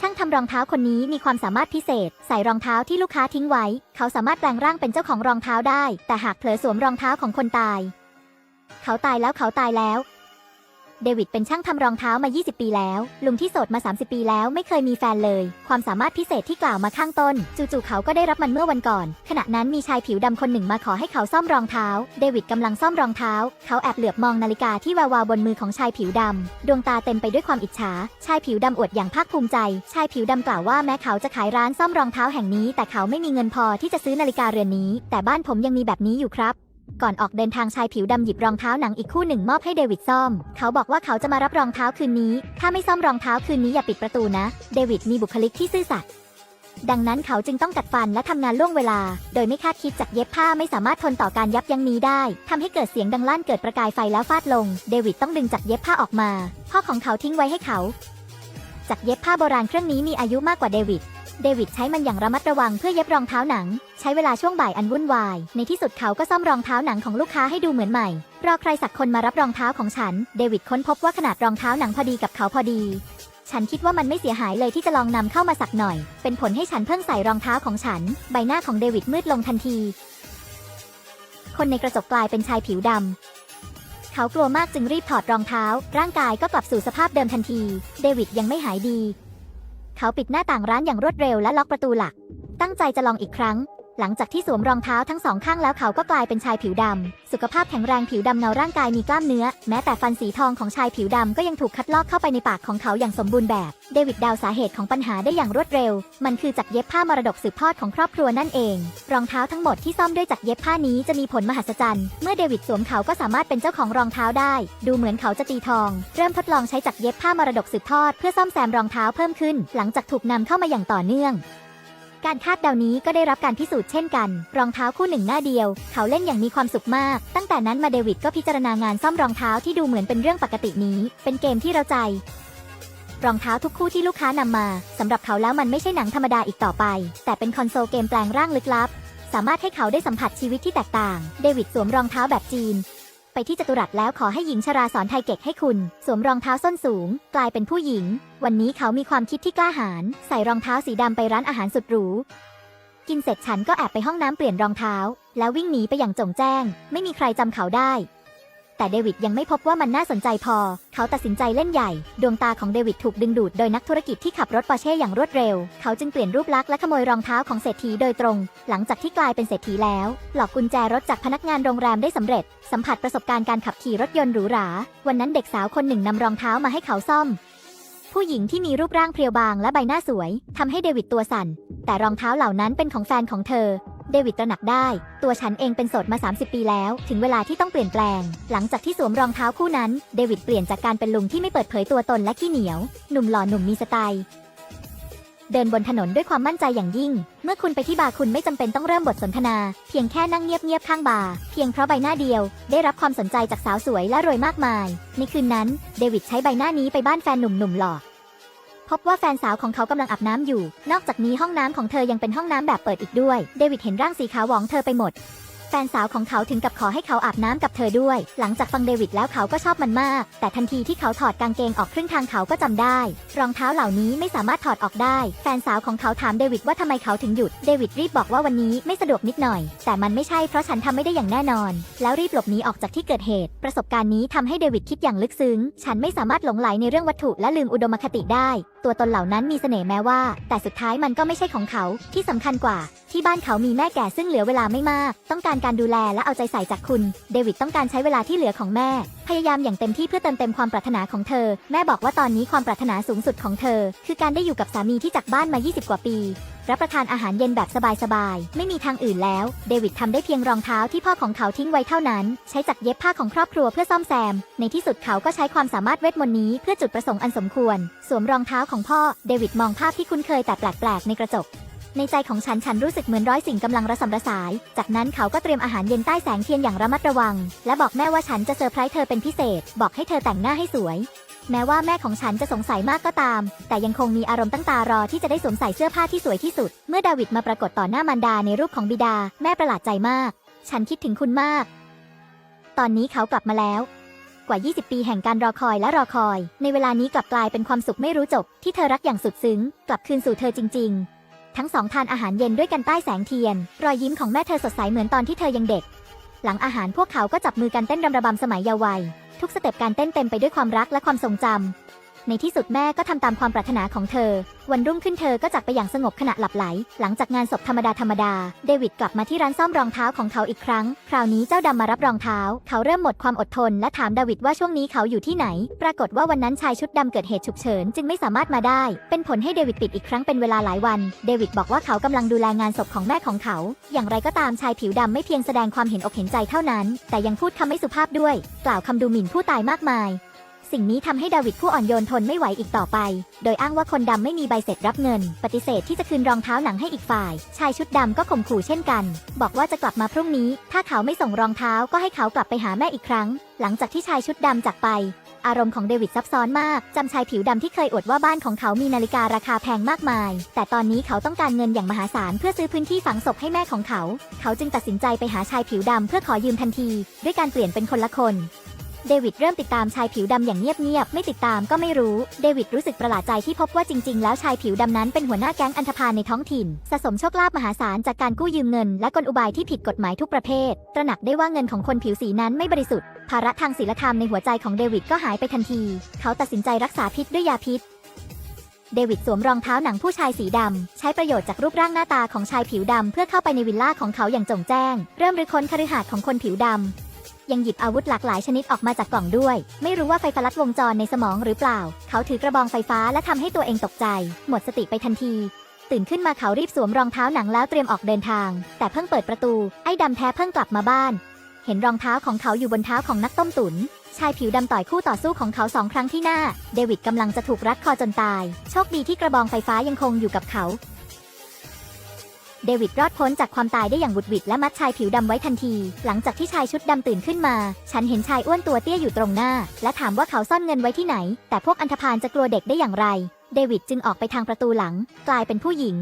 ช่างทำรองเท้าคนนี้มีความสามารถพิเศษ ใส่รองเท้าที่ลูกค้าทิ้งไว้ เขาสามารถแปลงร่างเป็นเจ้าของรองเท้าได้ แต่หากเผลอสวมรองเท้าของคนตาย เขาตายแล้วเขาตายแล้ว เดวิดเป็นช่างทำรองเท้ามา 20 ปีแล้ว ลุงที่โสดมา 30 ปีแล้วไม่เคยมีแฟนเลย ความสามารถพิเศษที่กล่าวมาข้างต้น จู่ๆเขาก็ได้รับมันเมื่อวันก่อน ขณะนั้นมีชายผิวดำคนหนึ่งมาขอให้เขาซ่อมรองเท้า เดวิดกำลังซ่อมรองเท้า เขาแอบเหลือบมองนาฬิกาที่วววาวบนมือของชายผิวดำ ดวงตาเต็มไปด้วยความอิจฉา ชายผิวดำอวดอย่างภาคภูมิใจ ชายผิวดำกล่าวว่าแม้เขาจะขายร้านซ่อมรองเท้าแห่งนี้ แต่เขาไม่มีเงินพอที่จะซื้อนาฬิกาเรือนนี้ แต่บ้านผมยังมีแบบนี้อยู่ครับ ก่อนออกเดินทางชายผิวดำหยิบรองเท้าหนังอีกคู่หนึ่งมอบให้เดวิดซ่อม เขาบอกว่าเขาจะมารับรองเท้าคืนนี้ ถ้าไม่ซ่อมรองเท้าคืนนี้อย่าปิดประตูนะ เดวิดมีบุคลิกที่ซื่อสัตย์ ดังนั้นเขาจึงต้องกัดฟันและทำงานล่วงเวลา โดยไม่คาดคิดจากเย็บผ้าไม่สามารถทนต่อการยับยั้งนี้ได้ทำให้เกิดเสียงดังลั่นเกิดประกายไฟแล้วฟาดลง เดวิดต้องดึงจากเย็บผ้าออกมา พ่อของเขาทิ้งไว้ให้เขาจากเย็บผ้าโบราณเครื่องนี้มีอายุมากกว่าเดวิด เดวิดใช้มันอย่างระมัดระวังเพื่อเย็บรองเท้าหนัง ใช้เวลาช่วงบ่ายอันวุ่นวาย ในที่สุดเขาก็ซ่อมรองเท้าหนังของลูกค้าให้ดูเหมือนใหม่ รอใครสักคนมารับรองเท้าของฉัน เดวิดค้นพบว่าขนาดรองเท้าหนังพอดีกับเขาพอดี ฉันคิดว่ามันไม่เสียหายเลยที่จะลองนำเข้ามาสักหน่อย เป็นผลให้ฉันเพิ่งใส่รองเท้าของฉัน ใบหน้าของเดวิดมืดลงทันที คนในกระจกกลายเป็นชายผิวดำเขากลัวมากจึงรีบถอดรองเท้า ร่างกายก็กลับสู่สภาพเดิมทันที เดวิดยังไม่หายดี เขาปิดหน้าต่างร้านอย่างรวดเร็วและล็อกประตูหลัก ตั้งใจจะลองอีกครั้ง หลังจากที่สวมรองเท้าทั้งสองข้างแล้วเขาก็กลายเป็นชายผิวดำ สุขภาพแข็งแรงผิวดำเนาร่างกายมีกล้ามเนื้อ แม้แต่ฟันสีทองของชายผิวดำก็ยังถูกคัดลอกเข้าไปในปากของเขาอย่างสมบูรณ์แบบ เดวิดดาวสาเหตุของปัญหาได้อย่างรวดเร็ว มันคือจักรเย็บผ้ามรดกสืบทอดของครอบครัวนั่นเอง รองเท้าทั้งหมดที่ซ่อมด้วยจักรเย็บผ้านี้จะมีผลมหัศจรรย์ เมื่อเดวิดสวมเขาก็สามารถเป็นเจ้าของรองเท้าได้ ดูเหมือนเขาจะตีทอง เริ่มทดลองใช้จักรเย็บผ้ามรดกสืบทอดเพื่อซ่อมแซมรองเท้าเพิ่มขึ้น หลังจากถูกนำเข้ามาอย่างต่อเนื่อง การคาดเดานี้ก็ได้รับการพิสูจน์เช่นกัน รองเท้าคู่หนึ่งหน้าเดียว เขาเล่นอย่างมีความสุขมาก ตั้งแต่นั้นมาเดวิดก็พิจารณางานซ่อมรองเท้าที่ดูเหมือนเป็นเรื่องปกตินี้ เป็นเกมที่เราใจ รองเท้าทุกคู่ที่ลูกค้านำมาสำหรับเขาแล้วมันไม่ใช่หนังธรรมดาอีกต่อไป แต่เป็นคอนโซลเกมแปลงร่างลึกลับ สามารถให้เขาได้สัมผัสชีวิตที่แตกต่าง เดวิดสวมรองเท้าแบบจีน ที่จตุรัสแล้วขอให้หญิงชราสอนไทยเก็กให้คุณ สวมรองเท้าส้นสูง กลายเป็นผู้หญิง วันนี้เขามีความคิดที่กล้าหาญใส่รองเท้าสีดำไปร้านอาหารสุดหรูกินเสร็จฉันก็แอบไปห้องน้ำเปลี่ยนรองเท้า แล้ววิ่งหนีไปอย่างจงแจ้ง ไม่มีใครจำเขาได้ แต่เดวิดยังไม่พบว่ามันน่าสนใจพอ เขาตัดสินใจเล่นใหญ่ ดวงตาของเดวิดถูกดึงดูดโดยนักธุรกิจที่ขับรถปอร์เช่อย่างรวดเร็ว เขาจึงเปลี่ยนรูปลักษณ์และขโมยรองเท้าของเศรษฐีโดยตรง หลังจากที่กลายเป็นเศรษฐีแล้ว หลอกกุญแจรถจากพนักงานโรงแรมได้สำเร็จ สัมผัสประสบการณ์การขับขี่รถยนต์หรูหรา วันนั้นเด็กสาวคนหนึ่งนำรองเท้ามาให้เขาซ่อม ผู้หญิงที่มีรูปร่างเพรียวบางและใบหน้าสวยทำให้เดวิดตัวสั่น แต่รองเท้าเหล่านั้นเป็นของแฟนของเธอ เดวิดตระหนักได้ ตัวฉันเองเป็นโสดมา 30 ปีแล้ว ถึงเวลาที่ต้องเปลี่ยนแปลง หลังจากที่สวมรองเท้าคู่นั้น เดวิดเปลี่ยนจากการเป็นลุงที่ไม่เปิดเผยตัวตนและขี้เหนียว หนุ่มหล่อหนุ่มมีสไตล์เดินบนถนนด้วยความมั่นใจอย่างยิ่ง เมื่อคุณไปที่บาร์คุณไม่จำเป็นต้องเริ่มบทสนทนา เพียงแค่นั่งเงียบๆข้างบาร์ เพียงเพราะใบหน้าเดียว ได้รับความสนใจจากสาวสวยและรวยมากมาย ในคืนนั้น เดวิดใช้ใบหน้านี้ไปบ้านแฟนหนุ่มๆหล่อ พบว่าแฟนสาวของเขากำลังอาบน้ำอยู่ นอกจากนี้ห้องน้ำของเธอยังเป็นห้องน้ำแบบเปิดอีกด้วย เดวิดเห็นร่างสีขาวหวองเธอไปหมด แฟนสาวของเขาถึงกับขอให้เขาอาบน้ำกับเธอด้วย หลังจากฟังเดวิดแล้วเขาก็ชอบมันมาก แต่ทันทีที่เขาถอดกางเกงออกครึ่งทางเขาก็จำได้ รองเท้าเหล่านี้ไม่สามารถถอดออกได้ แฟนสาวของเขาถามเดวิดว่าทำไมเขาถึงหยุด เดวิดรีบบอกว่าวันนี้ไม่สะดวกนิดหน่อย แต่มันไม่ใช่เพราะฉันทำไม่ได้อย่างแน่นอน แล้วรีบหลบหนีออกจากที่เกิดเหตุ ประสบการณ์นี้ทำให้เดวิดคิดอย่างลึกซึ้ง ฉันไม่สามารถหลงไหลในเรื่องวัตถุและลืมอุดมคติได้ ตัวตนเหล่านั้นมีเสน่ห์แม้ว่า แต่สุดท้ายมันก็ไม่ใช่ของเขาที่สำคัญกว่า ที่บ้านเขามีแม่แก่ซึ่งเหลือเวลาไม่มาก ต้องการการดูแลและเอาใจใส่จากคุณ เดวิดต้องการใช้เวลาที่เหลือของแม่ พยายามอย่างเต็มที่เพื่อเติมเต็มความปรารถนาของเธอ แม่บอกว่าตอนนี้ความปรารถนาสูงสุดของเธอ คือการได้อยู่กับสามีที่จากบ้านมา 20 กว่าปี รับประทานอาหารเย็นแบบสบายๆ ไม่มีทางอื่นแล้ว เดวิดทำได้เพียงรองเท้าที่พ่อของเขาทิ้งไว้เท่านั้น ใช้จักรเย็บผ้าของครอบครัวเพื่อซ่อมแซม ในที่สุดเขาก็ใช้ความสามารถเวทมนต์นี้เพื่อจุดประสงค์อันสมควร สวมรองเท้าของพ่อ เดวิดมองภาพที่คุ้นเคยแต่แปลกๆในกระจก ในใจของฉันฉันรู้สึกเหมือนร้อยสิ่งกำลังระสำระสาย จากนั้นเขาก็เตรียมอาหารเย็นใต้แสงเทียนอย่างระมัดระวัง และบอกแม่ว่าฉันจะเซอร์ไพรส์เธอเป็นพิเศษ บอกให้เธอแต่งหน้าให้สวย แม้ว่าแม่ของฉันจะสงสัยมากก็ตาม แต่ยังคงมีอารมณ์ตั้งตารอที่จะได้สวมใส่เสื้อผ้าที่สวยที่สุด เมื่อดาวิดมาปรากฏต่อหน้ามารดาในรูปของบิดา แม่ประหลาดใจมาก ฉันคิดถึงคุณมาก ตอนนี้เขากลับมาแล้วกว่า 20 ปีแห่งการรอคอยและรอคอย ในเวลานี้กลับกลายเป็นความสุขไม่รู้จบ ที่เธอรักอย่างสุดซึ้ง กลับคืนสู่เธอจริง ๆ ทั้งสองทานอาหารเย็นด้วยกันใต้แสงเทียน รอยยิ้มของแม่เธอสดใสเหมือนตอนที่เธอยังเด็ก หลังอาหารพวกเขาก็จับมือกันเต้นรำระบำสมัยเยาว์วัย ทุกสเต็ปการเต้นเต็มไปด้วยความรักและความทรงจำ ในที่สุดแม่ก็ทำตามความปรารถนาของเธอ วันรุ่งขึ้นเธอก็จากไปอย่างสงบขณะหลับไหล หลังจากงานศพธรรมดาธรรมดา เดวิดกลับมาที่ร้านซ่อมรองเท้าของเขาอีกครั้ง คราวนี้เจ้าดำมารับรองเท้า เขาเริ่มหมดความอดทน และถามดาวิดว่าช่วงนี้เขาอยู่ที่ไหน ปรากฏว่าวันนั้นชายชุดดำเกิดเหตุฉุกเฉินจึงไม่สามารถมาได้ เป็นผลให้เดวิดปิดอีกครั้งเป็นเวลาหลายวัน เดวิดบอกว่าเขากำลังดูแลงานศพของแม่ของเขา อย่างไรก็ตามชายผิวดำไม่เพียงแสดงความเห็นอกเห็นใจเท่านั้น แต่ยังพูดคำไม่สุภาพด้วย กล่าวคำดูหมิ่นผู้ตายมากมาย สิ่งนี้ทำให้ดาวิดผู้อ่อนโยนทนไม่ไหวอีกต่อไป โดยอ้างว่าคนดำไม่มีใบเสร็จรับเงิน ปฏิเสธที่จะคืนรองเท้าหนังให้อีกฝ่าย ชายชุดดำก็ข่มขู่เช่นกัน บอกว่าจะกลับมาพรุ่งนี้ ถ้าเขาไม่ส่งรองเท้าก็ให้เขากลับไปหาแม่อีกครั้ง หลังจากที่ชายชุดดำจากไป อารมณ์ของเดวิดซับซ้อนมาก จำชายผิวดำที่เคยอวดว่าบ้านของเขามีนาฬิการาคาแพงมากมาย แต่ตอนนี้เขาต้องการเงินอย่างมหาศาลเพื่อซื้อพื้นที่ฝังศพให้แม่ของเขา เขาจึงตัดสินใจไปหาชายผิวดำเพื่อขอยืมทันที ด้วยการเปลี่ยนเป็นคนละคน เดวิดเริ่มติดตามชายผิวดำอย่างเงียบๆ ไม่ติดตามก็ไม่รู้ เดวิดรู้สึกประหลาดใจที่พบว่าจริง ๆ แล้วชายผิวดำนั้นเป็นหัวหน้าแก๊งอันธพาลในท้องถิ่น สะสมโชคลาภมหาศาลจากการกู้ยืมเงิน และกลอุบายที่ผิดกฎหมายทุกประเภท ตระหนักได้ว่าเงินของคนผิวสีนั้นไม่บริสุทธิ์ ภาระทางศีลธรรมในหัวใจของเดวิดก็หายไปทันที เขาตัดสินใจรักษาพิษด้วยยาพิษเดวิดสวมรองเท้าหนังผู้ชายสีดำ ใช้ประโยชน์จากรูปร่างหน้าตาของชายผิวดำ เพื่อเข้าไปในวิลล่าของเขาอย่างจงแจ้ง เริ่มรื้อค้นคฤหาสน์ของคนผิวดำ ยังหยิบอาวุธหลากหลายชนิดออกมาจากกล่องด้วย ไม่รู้ว่าไฟฟ้าลัดวงจรในสมองหรือเปล่า เขาถือกระบองไฟฟ้าและทำให้ตัวเองตกใจ หมดสติไปทันที ตื่นขึ้นมาเขารีบสวมรองเท้าหนังแล้วเตรียมออกเดินทาง แต่เพิ่งเปิดประตู ไอ้ดำแท้เพิ่งกลับมาบ้าน เห็นรองเท้าของเขาอยู่บนเท้าของนักต้มตุนชายผิวดำต่อยคู่ต่อสู้ของเขาสองครั้งที่หน้า เดวิดกำลังจะถูกรัดคอจนตาย โชคดีที่กระบองไฟฟ้ายังคงอยู่กับเขา เดวิดรอดพ้นจากความตายได้อย่างบุดวิดและมัดชายผิวดำไว้ทันที หลังจากที่ชายชุดดำตื่นขึ้นมา ฉันเห็นชายอ้วนตัวเตี้ยอยู่ตรงหน้า และถามว่าเขาซ่อนเงินไว้ที่ไหน แต่พวกอันธพาลจะกลัวเด็กได้อย่างไร เดวิดจึงออกไปทางประตูหลัง กลายเป็นผู้หญิง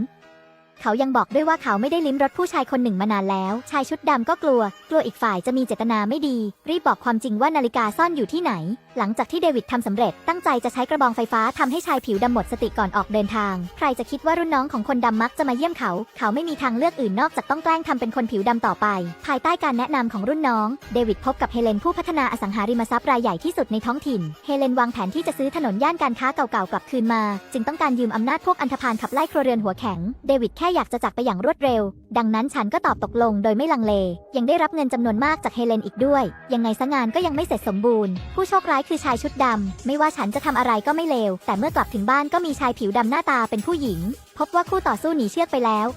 เขายังบอกด้วยว่าเขาไม่ได้ลิ้มรสผู้ชายคนหนึ่งมานานแล้ว ชายชุดดำก็กลัว กลัวอีกฝ่ายจะมีเจตนาไม่ดี รีบบอกความจริงว่านาฬิกาซ่อนอยู่ที่ไหน หลังจากที่เดวิดทำสำเร็จตั้งใจจะใช้กระบองไฟฟ้าทำให้ชายผิวดำหมดสติก่อนออกเดินทาง ใครจะคิดว่ารุ่นน้องของคนดำมักจะมาเยี่ยมเขา เขาไม่มีทางเลือกอื่นนอกจากต้องแกล้งทำเป็นคนผิวดำต่อไป ภายใต้การแนะนำของรุ่นน้อง เดวิดพบกับเฮเลนผู้พัฒนาอสังหาริมทรัพย์รายใหญ่ที่สุดในท้องถิ่น เฮเลนวางแผนที่จะซื้อถนนย่านการค้าเก่าๆกลับคืนมา จึงต้องการยืมอำนาจพวกอันธพาลขับไล่ครัวเรือนหัวแข็ง เดวิดแค่อยากจะจากไปอย่างรวดเร็ว ดังนั้นฉันก็ตอบตกลงโดยไม่ลังเล ยังได้รับเงินจำนวนมากจากเฮเลนอีกด้วย ยังไงซะงานก็ยังไม่เสร็จสมบูรณ์ ผู้โชคร้ายคือชายชุดดำ ไม่ว่าฉันจะทำอะไรก็ไม่เลว แต่เมื่อกลับถึงบ้านก็มีชายผิวดำหน้าตาเป็นผู้หญิง พบว่าคู่ต่อสู้หนีเชือกไปแล้ว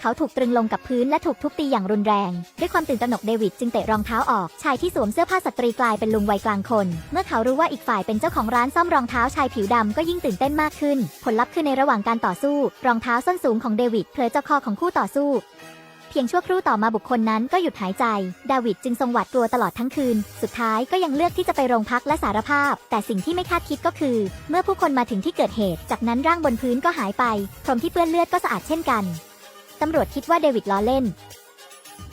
เขาถูกตรึงลงกับพื้นและถูกทุบตีอย่างรุนแรง ด้วยความตื่นตระหนกเดวิดจึงเตะรองเท้าออก ชายที่สวมเสื้อผ้าสตรีกลายเป็นลุงวัยกลางคน เมื่อเขารู้ว่าอีกฝ่ายเป็นเจ้าของร้านซ่อมรองเท้าชายผิวดำก็ยิ่งตื่นเต้นมากขึ้น ผลลัพธ์คือในระหว่างการต่อสู้ รองเท้าส้นสูงของเดวิดเผลอเจ้าคอของคู่ต่อสู้ พียงชั่วครู่ต่อมาบุคคลนั้นก็หยุดหายใจ ดาวิดจึงทรงหวาดกลัวตลอดทั้งคืน สุดท้ายก็ยังเลือกที่จะไปโรงพักและสารภาพ แต่สิ่งที่ไม่คาดคิดก็คือ เมื่อผู้คนมาถึงที่เกิดเหตุ จากนั้นร่างบนพื้นก็หายไป พรมที่เปื้อนเลือดก็สะอาดเช่นกัน ตำรวจคิดว่าเดวิดล้อเล่น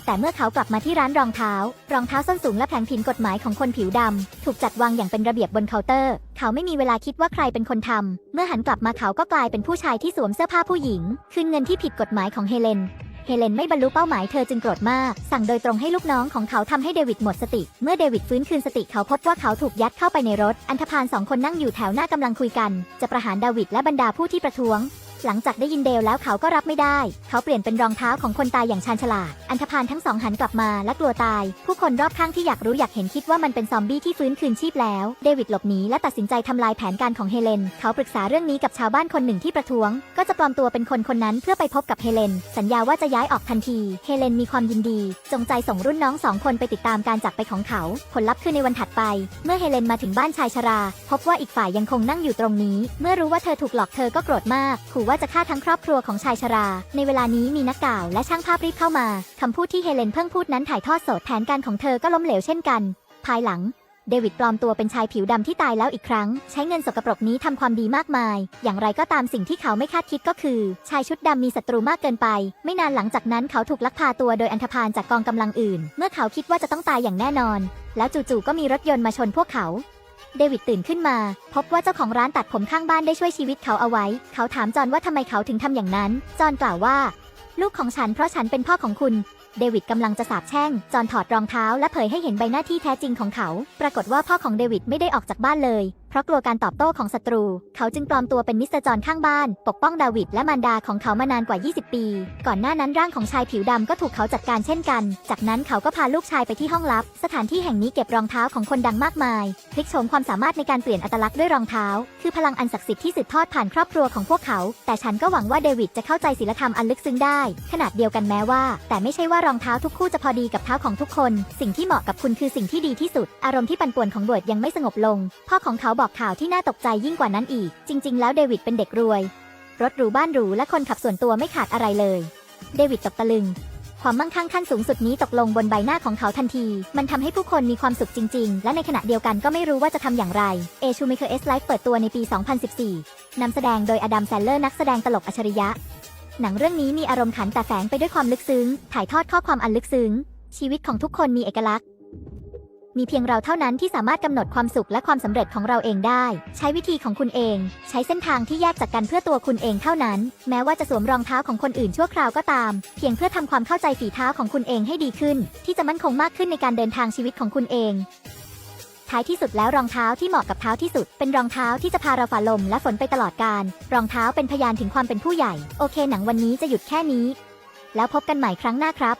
แต่เมื่อเขากลับมาที่ร้านรองเท้า รองเท้าส้นสูงและแผงผินกฎหมายของคนผิวดำถูกจัดวางอย่างเป็นระเบียบบนเคาน์เตอร์ เขาไม่มีเวลาคิดว่าใครเป็นคนทำเมื่อหันกลับมาเขาก็กลายเป็นผู้ชายที่สวมเสื้อผ้าผู้หญิง คืนเงินที่ผิดกฎหมายของเฮเลน เฮเลนไม่บรรลุเป้าหมายเธอจึงโกรธมาก สั่งโดยตรงให้ลูกน้องของเขาทำให้เดวิดหมดสติ เมื่อเดวิดฟื้นคืนสติเขาพบว่าเขาถูกยัดเข้าไปในรถ อันธพาลสองคนนั่งอยู่แถวหน้ากำลังคุยกัน จะประหารดาวิดและบรรดาผู้ที่ประท้วง หลังจากได้ยินเดลแล้วเขาก็รับไม่ได้ เขาเปลี่ยนเป็นรองเท้าของคนตายอย่างชาญฉลาด อันธพาลทั้งสองหันกลับมาและกลัวตาย ผู้คนรอบข้างที่อยากรู้อยากเห็นคิดว่ามันเป็นซอมบี้ที่ฟื้นคืนชีพแล้ว เดวิดหลบหนีและตัดสินใจทำลายแผนการของเฮเลน เขาปรึกษาเรื่องนี้กับชาวบ้านคนหนึ่งที่ประท้วง ก็จะปลอมตัวเป็นคนคนนั้นเพื่อไปพบกับเฮเลน สัญญาว่าจะย้ายออกทันที เฮเลนมีความยินดี จงใจส่งรุ่นน้องสองคนไปติดตามการจากไปของเขา ผลลัพธ์คือในวันถัดไป เมื่อเฮเลนมาถึงบ้านชายชรา พบว่าอีกฝ่ายยังคงนั่งอยู่ตรงนี้ เมื่อรู้ว่าเธอถูกหลอกเธอก็โกรธมากขู่ว่าจะฆ่าทั้งครอบครัวของชายชรา ในเวลานี้มีนักข่าวและช่างภาพรีบเข้ามาคำพูดที่เฮเลนเพิ่งพูดนั้นถ่ายทอดสดแผนการของเธอก็ล้มเหลวเช่นกัน ภายหลังเดวิดปลอมตัวเป็นชายผิวดำที่ตายแล้วอีกครั้ง ใช้เงินสกปรกนี้ทำความดีมากมาย อย่างไรก็ตามสิ่งที่เขาไม่คาดคิดก็คือ ชายชุดดำมีศัตรูมากเกินไป ไม่นานหลังจากนั้นเขาถูกลักพาตัวโดยอันธพาลจากกองกำลังอื่น เมื่อเขาคิดว่าจะต้องตายอย่างแน่นอน แล้วจู่ๆก็มีรถยนต์มาชนพวกเขา เดวิดตื่นขึ้นมา พบว่าเจ้าของร้านตัดผมข้างบ้านได้ช่วยชีวิตเขาเอาไว้ เขาถามจอห์นว่าทำไมเขาถึงทำอย่างนั้น จอห์นกล่าวว่า ลูกของฉันเพราะฉันเป็นพ่อของคุณ เดวิดกำลังจะสาบแช่ง จอห์นถอดรองเท้าและเผยให้เห็นใบหน้าที่แท้จริงของเขา ปรากฏว่าพ่อของเดวิดไม่ได้ออกจากบ้านเลย เพราะกลัวการตอบโต้ของศัตรู เขาจึงปลอมตัวเป็นมิสเตอร์จอนข้างบ้าน ปกป้องดาวิดและมารดาของเขามานานกว่า 20 ปี ก่อนหน้านั้นร่างของชายผิวดำก็ถูกเขาจัดการเช่นกัน จากนั้นเขาก็พาลูกชายไปที่ห้องลับ สถานที่แห่งนี้เก็บรองเท้าของคนดังมากมายพลิกโฉมความสามารถในการเปลี่ยนอัตลักษณ์ด้วยรองเท้า คือพลังอันศักดิ์สิทธิ์ที่สืบทอดผ่านครอบครัวของพวกเขา แต่ฉันก็หวังว่าเดวิดจะเข้าใจศีลธรรมอันลึกซึ้งได้ ขนาดเดียวกันแม้ว่า แต่ไม่ใช่ว่ารองเท้าทุกคู่จะพอดีกับเท้าของทุกคน สิ่งที่เหมาะกับคุณคือสิ่งที่ดีที่สุด อารมณ์ที่ปั่นป่วนของเบิร์ดยังไม่สงบลง พ่อของเขาบอกข่าวที่น่าตกใจยิ่งกว่านั้นอีก จริง ๆ แล้วเดวิดเป็นเด็กรวย รถหรูบ้านหรูและคนขับส่วนตัวไม่ขาดอะไรเลย เดวิดตกตะลึง ความมั่งคั่งขั้นสูงสุดนี้ตกลงบนใบหน้าของเขาทันที มันทำให้ผู้คนมีความสุขจริง ๆ และในขณะเดียวกันก็ไม่รู้ว่าจะทำอย่างไร เอชูเมเคอร์เอสไลฟ์เปิดตัวในปี 2014นำแสดงโดยอดัมแซนเลอร์นักแสดงตลกอัจฉริยะ หนังเรื่องนี้มีอารมณ์ขันแต่แฝงไปด้วยความลึกซึ้ง ถ่ายทอดข้อความอันลึกซึ้ง ชีวิตของทุกคนมีเอกลักษณ์ มีเพียงเราเท่านั้นที่สามารถกำหนดความสุขและความสำเร็จของเราเองได้ ใช้วิธีของคุณเอง ใช้เส้นทางที่แยกจากกันเพื่อตัวคุณเองเท่านั้น แม้ว่าจะสวมรองเท้าของคนอื่นชั่วคราวก็ตาม เพียงเพื่อทำความเข้าใจฝีเท้าของคุณเองให้ดีขึ้น ที่จะมั่นคงมากขึ้นในการเดินทางชีวิตของคุณเองท้ายที่สุดแล้วรองเท้าที่เหมาะกับเท้าที่สุด เป็นรองเท้าที่จะพาเราฝ่าลมและฝนไปตลอดกาลรองเท้าเป็นพยานถึงความเป็นผู้ใหญ่ โอเคหนังวันนี้จะหยุดแค่นี้ แล้วพบกันใหม่ครั้งหน้าครับ